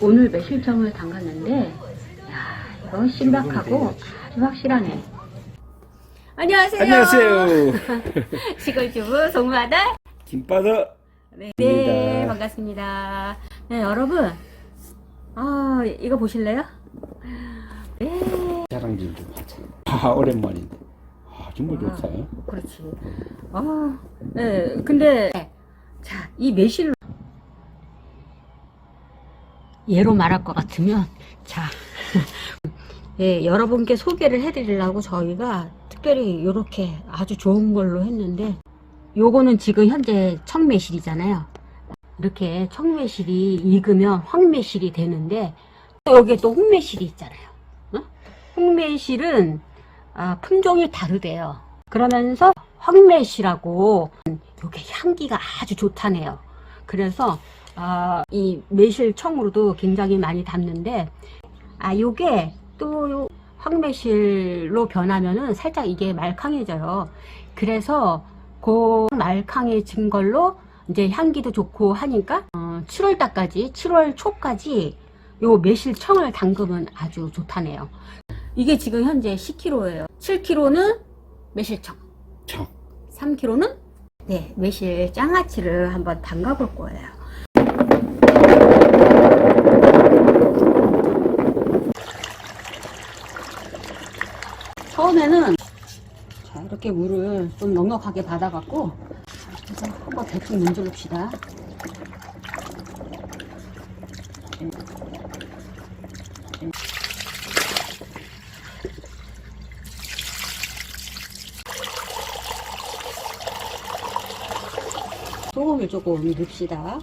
오늘 매실청을 담갔는데 야 이건 신박하고 아주 확실하네. 안녕하세요. 안녕하세요. 시골주부 송마다 김바다. 네. 네 반갑습니다. 네 여러분 아 이거 보실래요? 네 자랑 좀좀 하자. 아 오랜만인데. 아 정말 좋다. 그렇지. 아, 네, 근데 자, 이 매실로 예로 말할 것 같으면 자, 예, 여러분께 소개를 해드리려고 저희가 특별히 이렇게 아주 좋은 걸로 했는데 요거는 지금 현재 청매실이잖아요. 이렇게 청매실이 익으면 황매실이 되는데 또 여기에 또 홍매실이 있잖아요. 어? 홍매실은 아, 품종이 다르대요. 그러면서 황매실하고 이게 향기가 아주 좋다네요. 그래서 아, 이 매실청으로도 굉장히 많이 담는데 아 요게 또 황매실로 변하면은 살짝 이게 말캉해져요. 그래서 그 말캉해진 걸로 이제 향기도 좋고 하니까 어, 7월 달까지 7월 초까지 요 매실청을 담그면 아주 좋다네요. 이게 지금 현재 10kg예요. 7kg는 매실청, 참. 3kg는 네, 매실 장아찌를 한번 담가 볼 거예요. 처음에는 자, 이렇게 물을 좀 넉넉하게 받아갖고 그래서 한번 대충 문질릅시다. 소금을 조금 넣읍시다.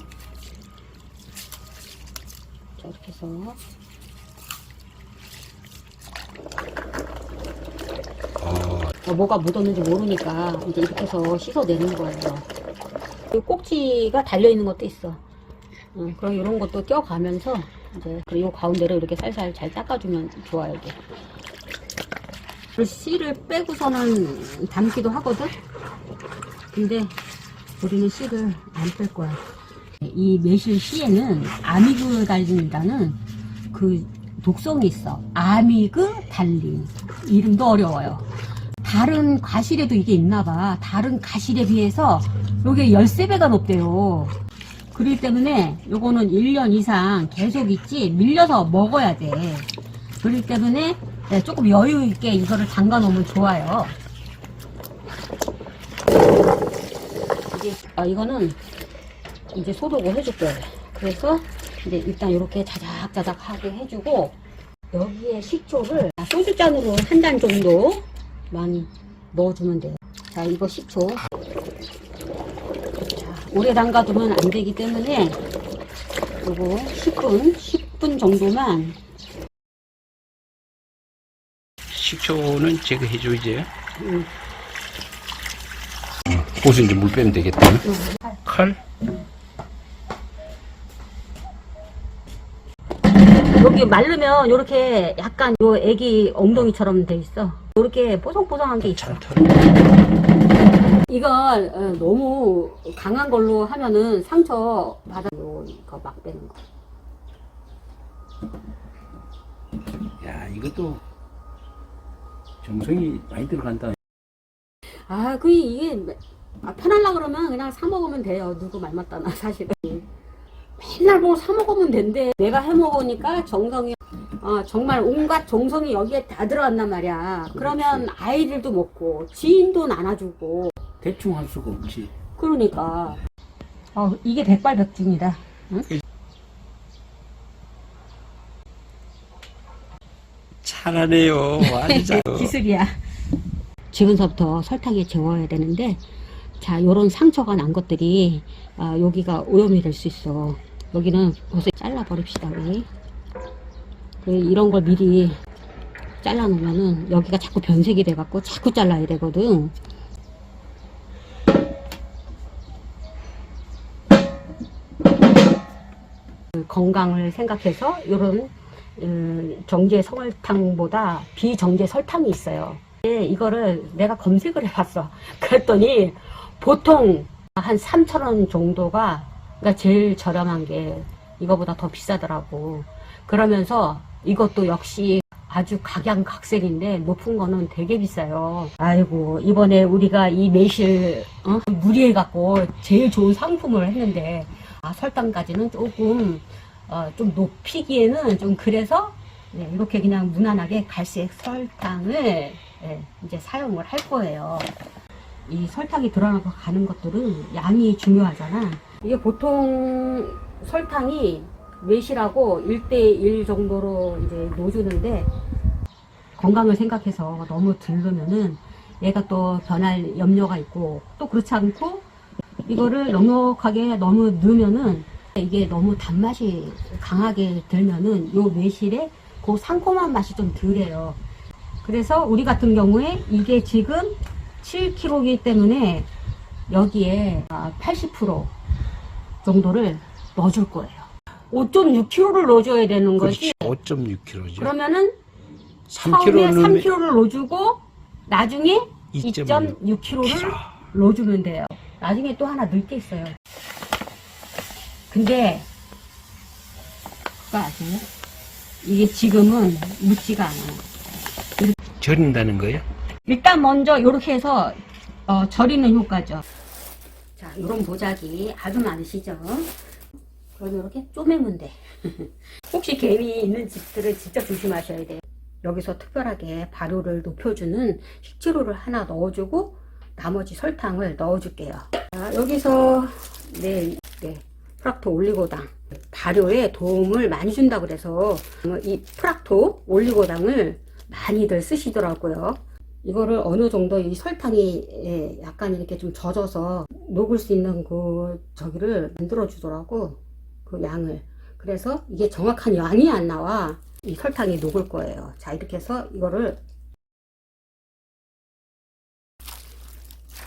자, 이렇게 해서. 어, 뭐가 묻었는지 모르니까 이제 이렇게 해서 씻어내는 거예요. 이 꼭지가 달려있는 것도 있어. 어, 그럼 이런 것도 껴가면서 이제 그리고 가운데를 이렇게 살살 잘 닦아주면 좋아요, 이게. 그 씨를 빼고서는 담기도 하거든? 근데 우리는 씨를 안 뺄 거야. 이 매실 씨에는 아미그 달린이라는 그 독성이 있어. 아미그 달린. 이름도 어려워요. 다른 과실에도 이게 있나 봐. 다른 과실에 비해서 요게 13배가 높대요. 그렇기 때문에 요거는 1년 이상 계속 있지 밀려서 먹어야 돼. 그렇기 때문에 네, 조금 여유 있게 이거를 담가 놓으면 좋아요. 이제 아, 이거는 이제 소독을 해줄 거예요. 그래서 이제 일단 이렇게 자작자작하게 해주고 여기에 식초를 소주잔으로 한 잔 정도 많이 넣어주면 돼요. 자, 이거 식초. 자, 오래 담가두면 안 되기 때문에 요거 10분, 10분 정도만 식초는 제가 해줘야지. 음, 옷은 이제 물 빼면 되겠다. 칼? 여기 말르면 이렇게 약간 요 애기 엉덩이처럼 돼 있어. 이렇게 뽀송뽀송한 게 있어. 잘 털어. 이걸 어, 너무 강한 걸로 하면은 상처 받아 이거 막 빼는 거. 야 이것도 정성이 많이 들어간다. 아, 그 이게 아, 편하려 그러면 그냥 사 먹으면 돼요. 누구 말 맞다나 사실은. 맨날 뭐 사 먹으면 된대. 내가 해 먹으니까 정성이 어, 정말 온갖 정성이 여기에 다 들어간단 말이야. 그러면 아이들도 먹고 지인도 나눠주고 대충 할 수가 없지. 그러니까. 어, 이게 백발백중이다. 응? 잘하네요. 아주 잘. 기술이야. 지금서부터 설탕에 재워야 되는데, 자, 요런 상처가 난 것들이, 아, 여기가 오염이 될 수 있어. 여기는 벌써 잘라 버립시다, 우리. 그 이런 걸 미리 잘라 놓으면은, 여기가 자꾸 변색이 돼 갖고 자꾸 잘라야 되거든. 그 건강을 생각해서 요런 음, 정제 설탕보다 비정제 설탕이 있어요. 근데 이거를 내가 검색을 해봤어. 그랬더니 보통 한 3,000원 정도가 그러니까 제일 저렴한 게 이거보다 더 비싸더라고. 그러면서 이것도 역시 아주 각양각색인데 높은 거는 되게 비싸요. 아이고 이번에 우리가 이 매실 어? 무리해 갖고 제일 좋은 상품을 했는데 아, 설탕까지는 조금 어, 좀 높이기에는 좀 그래서 네, 이렇게 그냥 무난하게 갈색 설탕을 예, 이제 사용을 할 거예요. 이 설탕이 들어가고 가는 것들은 양이 중요하잖아. 이게 보통 설탕이 매실하고 1대1 정도로 이제 놓주는데 건강을 생각해서 너무 들르면은 얘가 또 변할 염려가 있고 또 그렇지 않고 이거를 넉넉하게 너무 넣으면은 이게 너무 단맛이 강하게 들면은 요 매실의 그 상콤한 맛이 좀 덜해요. 그래서 우리 같은 경우에 이게 지금 7kg이기 때문에 여기에 80% 정도를 넣어줄 거예요. 5.6kg를 넣어줘야 되는 거지. 그렇지. 5.6kg죠. 그러면은 3kg 처음에 넣으면 3kg를 넣어주고 나중에 2.6 2.6kg를 넣어주면 돼요. 나중에 또 하나 넣을 게 있어요. 근데 그거 아세요? 이게 지금은 묻지가 않아요. 절인다는 거예요? 일단 먼저 이렇게 해서 어, 절이는 효과죠. 자, 이런 보자기 아주 많으시죠? 그럼 이렇게 쪼매면 돼. 혹시 개미 있는 집들은 진짜 조심하셔야 돼요. 여기서 특별하게 발효를 높여주는 식재료를 하나 넣어주고 나머지 설탕을 넣어줄게요. 자, 여기서 네, 네, 프락토 올리고당 발효에 도움을 많이 준다 그래서 이 프락토 올리고당을 많이들 쓰시더라고요. 이거를 어느 정도 이 설탕이 예, 약간 이렇게 좀 젖어서 녹을 수 있는 그 저기를 만들어 주더라고 그 양을. 그래서 이게 정확한 양이 안 나와 이 설탕이 녹을 거예요. 자 이렇게 해서 이거를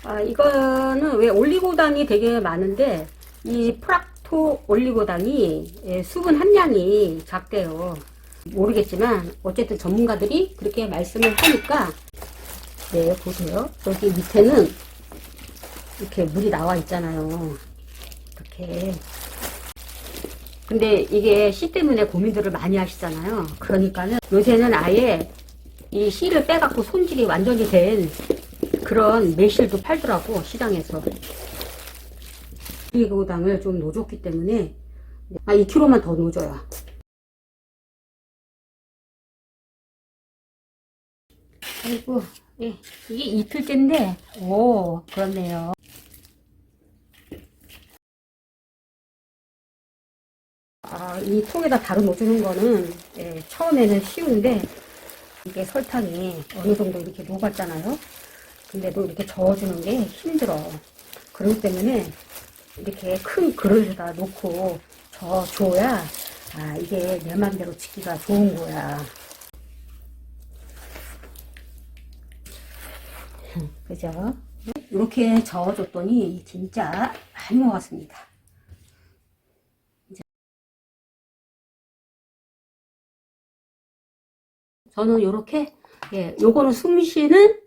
아 이거는 왜 올리고당이 되게 많은데 이 프락토 올리고당이 예, 수분 함량이 작대요 모르겠지만 어쨌든 전문가들이 그렇게 말씀을 하니까 네, 보세요. 여기 밑에는 이렇게 물이 나와 있잖아요. 이렇게. 근데 이게 씨 때문에 고민들을 많이 하시잖아요. 그러니까는 요새는 아예 이 씨를 빼갖고 손질이 완전히 된 그런 매실도 팔더라고, 시장에서. 이고당을 좀 넣어줬기 때문에, 아, 2kg만 더 넣어줘요. 아이고, 예, 이게 이틀째인데, 오, 그렇네요. 아, 이 통에다 다루 넣어주는 거는, 예, 처음에는 쉬운데, 이게 설탕이 어느 정도 이렇게 녹았잖아요. 근데도 이렇게 저어주는 게 힘들어. 그렇기 때문에, 이렇게 큰 그릇에다 놓고 저어줘야, 아, 이게 내 맘대로 지기가 좋은 거야. 그죠? 이렇게 저어줬더니 진짜 많이 먹었습니다. 저는 이렇게 예, 요거는 숨 쉬는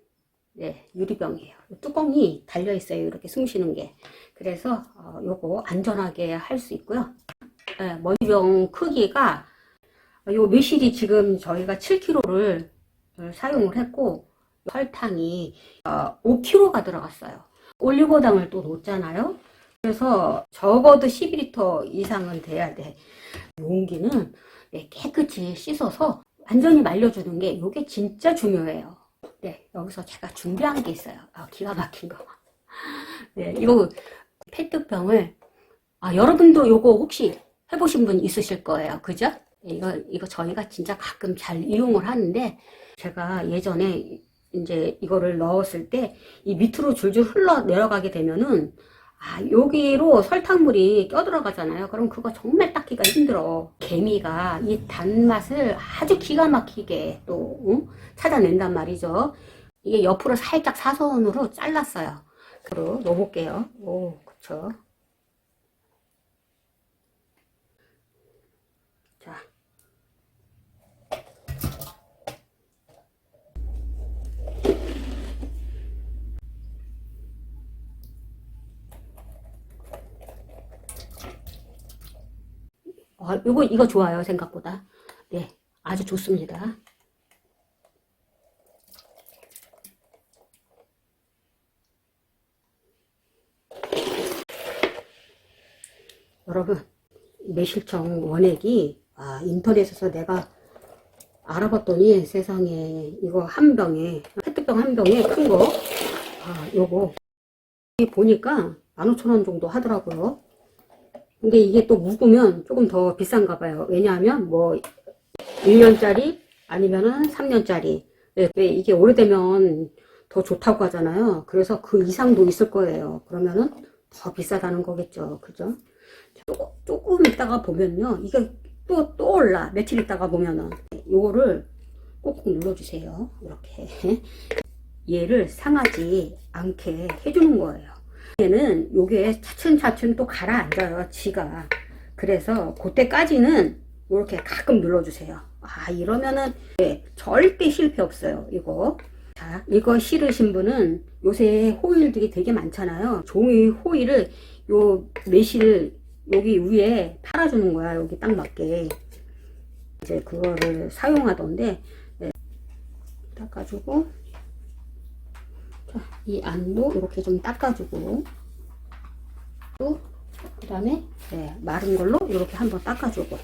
예, 유리병이에요. 뚜껑이 달려 있어요. 이렇게 숨 쉬는 게. 그래서 어, 요거 안전하게 할 수 있고요. 예, 머리병 크기가 요 매실이 지금 저희가 7kg를 사용을 했고 설탕이 5kg가 들어갔어요. 올리고당을 또 넣었잖아요. 그래서 적어도 12리터 이상은 돼야 돼. 용기는 네, 깨끗이 씻어서 완전히 말려주는 게 이게 진짜 중요해요. 네, 여기서 제가 준비한 게 있어요. 아, 기가 막힌 거. 네, 이거 페트병을 아, 여러분도 이거 혹시 해보신 분 있으실 거예요. 그죠? 이거, 이거 저희가 진짜 가끔 잘 이용을 하는데 제가 예전에 이제 이거를 넣었을 때 이 밑으로 줄줄 흘러 내려가게 되면은 아 여기로 설탕물이 껴들어가잖아요. 그럼 그거 정말 닦기가 힘들어. 개미가 이 단맛을 아주 기가 막히게 또 응? 찾아낸단 말이죠. 이게 옆으로 살짝 사선으로 잘랐어요. 그리고 넣어볼게요. 오 그쵸 자 어, 이거 이거 좋아요 생각보다. 네, 아주 좋습니다. 여러분 매실청 원액이 아, 인터넷에서 내가 알아봤더니 세상에 이거 한 병에 페트병 한 병에 큰거 아, 요거 이 보니까 15,000원 정도 하더라고요. 근데 이게 또 묵으면 조금 더 비싼가 봐요. 왜냐하면 뭐 1년짜리 아니면은 3년짜리. 왜 이게 오래되면 더 좋다고 하잖아요. 그래서 그 이상도 있을 거예요. 그러면은 더 비싸다는 거겠죠. 그죠? 조금, 있다가 보면요. 이게 또, 또 올라. 며칠 있다가 보면은. 요거를 꼭꼭 눌러주세요. 이렇게. 얘를 상하지 않게 해주는 거예요. 얘는 요게 차츰차츰 또 가라앉아요. 지가. 그래서 그때까지는 이렇게 가끔 눌러주세요. 아 이러면은 네, 절대 실패 없어요. 이거. 자 이거 실으신 분은 요새 호일들이 되게 많잖아요. 종이 호일을 요 매실 여기 위에 팔아주는 거야. 여기 딱 맞게. 이제 그거를 사용하던데 네. 닦아주고 자, 이 안도 이렇게 좀 닦아주고. 또 그다음에 네, 마른 걸로 이렇게 한번 닦아주고.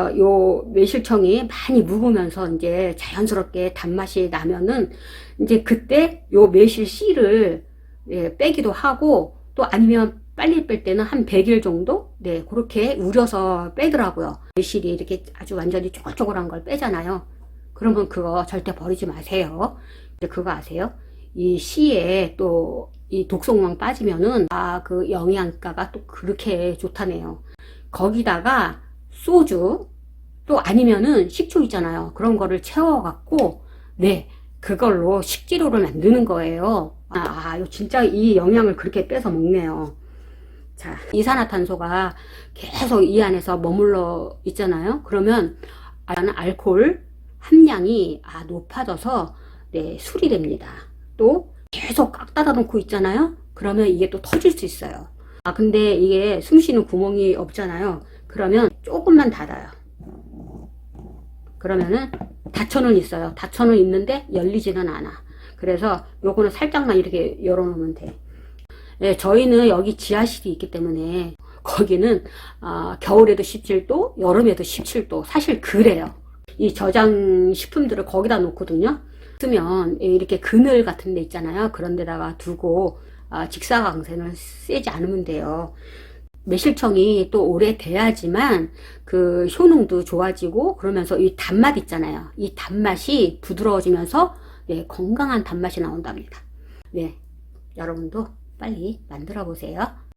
어, 요 매실청이 많이 묵으면서 이제 자연스럽게 단맛이 나면은 이제 그때 요 매실 씨를 예, 빼기도 하고 또 아니면 빨리 뺄 때는 한 100일 정도? 네 그렇게 우려서 빼더라고요. 매실이 이렇게 아주 완전히 쪼글쪼글한 걸 빼잖아요 그러면 그거 절대 버리지 마세요 근데 그거 아세요? 이 씨에 또 이 독성만 빠지면은 아 그 영양가가 또 그렇게 좋다네요 거기다가 소주 또 아니면은 식초 있잖아요. 그런 거를 채워 갖고 네 그걸로 식재료를 만드는 거예요. 아, 아 진짜 이 영양을 그렇게 빼서 먹네요. 자 이산화탄소가 계속 이 안에서 머물러 있잖아요. 그러면 안에 알코올 함량이 아 높아져서 네 술이 됩니다. 또 계속 꽉 닫아 놓고 있잖아요. 그러면 이게 또 터질 수 있어요. 아 근데 이게 숨 쉬는 구멍이 없잖아요. 그러면 조금만 닫아요. 그러면은 닫혀는 있어요. 닫혀는 있는데 열리지는 않아. 그래서 요거는 살짝만 이렇게 열어놓으면 돼. 예, 저희는 여기 지하실이 있기 때문에 거기는 아, 겨울에도 17도, 여름에도 17도. 사실 그래요. 이 저장 식품들을 거기다 놓거든요. 쓰면 이렇게 그늘 같은 데 있잖아요. 그런 데다가 두고 아, 직사광선을 쐬지 않으면 돼요. 매실청이 또 오래 돼야지만 그 효능도 좋아지고 그러면서 이 단맛 있잖아요. 이 단맛이 부드러워지면서 네, 건강한 단맛이 나온답니다. 네, 여러분도 빨리 만들어 보세요.